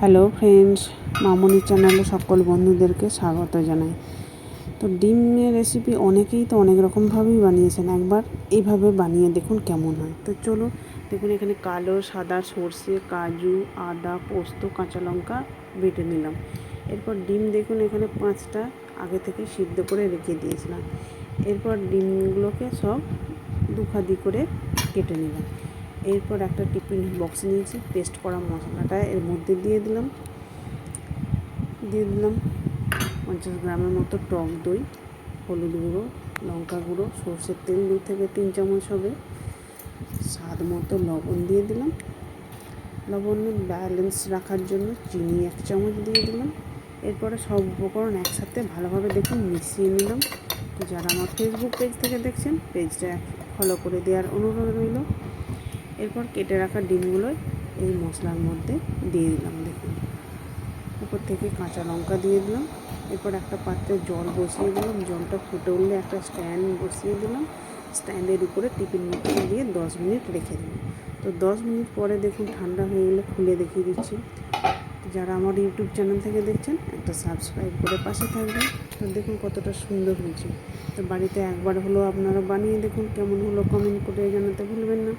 Hello friends, মামনি চ্যানেলে সকল বন্ধুদেরকে স্বাগত জানাই। তো ডিমের রেসিপি অনেকেই তো অনেক রকমভাবেই বানিয়েছেন, একবার এইভাবে বানিয়ে দেখুন কেমন হয়। তো চলো দেখুন এখানে কালো, সাদা, সর্ষে, কাজু, আদা, পোস্ত, কাঁচা লঙ্কা বেটে নিলাম। এরপর ডিম দেখুন এখানে পাঁচটা আগে থেকে সিদ্ধ করে রেখে দিয়েছিলাম। এরপর ডিমগুলোকে সব দুখাদি করে কেটে নিলাম। এরপর একটা টিফিন বক্স নিয়েছি, পেস্ট করা মশলাটা এর মধ্যে দিয়ে দিলাম। দিয়ে দিলাম পঞ্চাশ গ্রামের মতো টক দই, হলুদ গুঁড়ো, লঙ্কা গুঁড়ো, সর্ষের তেল দু থেকে তিন চামচ হবে। স্বাদ মতো লবণ দিয়ে দিলাম। লবণের ব্যালেন্স রাখার জন্য চিনি এক চামচ দিয়ে দিলাম। এরপরে সব উপকরণ একসাথে ভালোভাবে দেখুন মিশিয়ে নিলাম। তো যারা আমার ফেসবুক পেজ থেকে দেখছেন পেজটা ফলো করে দেওয়ার অনুরোধ রইল। এরপর কেটে রাখা ডিমগুলো এই মশলার মধ্যে দিয়ে দিলাম, দেখুন। উপর থেকে কাঁচা লঙ্কা দিয়ে দিলাম। এরপর একটা পাত্রে জল বসিয়ে দিলাম। জলটা ফুটে উঠলে একটা স্ট্যান্ড বসিয়ে দিলাম। স্ট্যান্ডের উপরে টিফিন মতো দিয়ে দশ মিনিট রেখে দিলাম। তো দশ মিনিট পরে দেখুন ঠান্ডা হয়ে গেলে খুলে দেখিয়ে দিচ্ছি। যারা আমার ইউটিউব চ্যানেল থেকে দেখছেন, একটা সাবস্ক্রাইব করে পাশে থাকবেন। তো দেখুন কতটা সুন্দর হয়েছে। তো বাড়িতে একবার হলো আপনারা বানিয়ে দেখুন, কেমন হলো কমেন্ট করে জানাতে ভুলবেন না।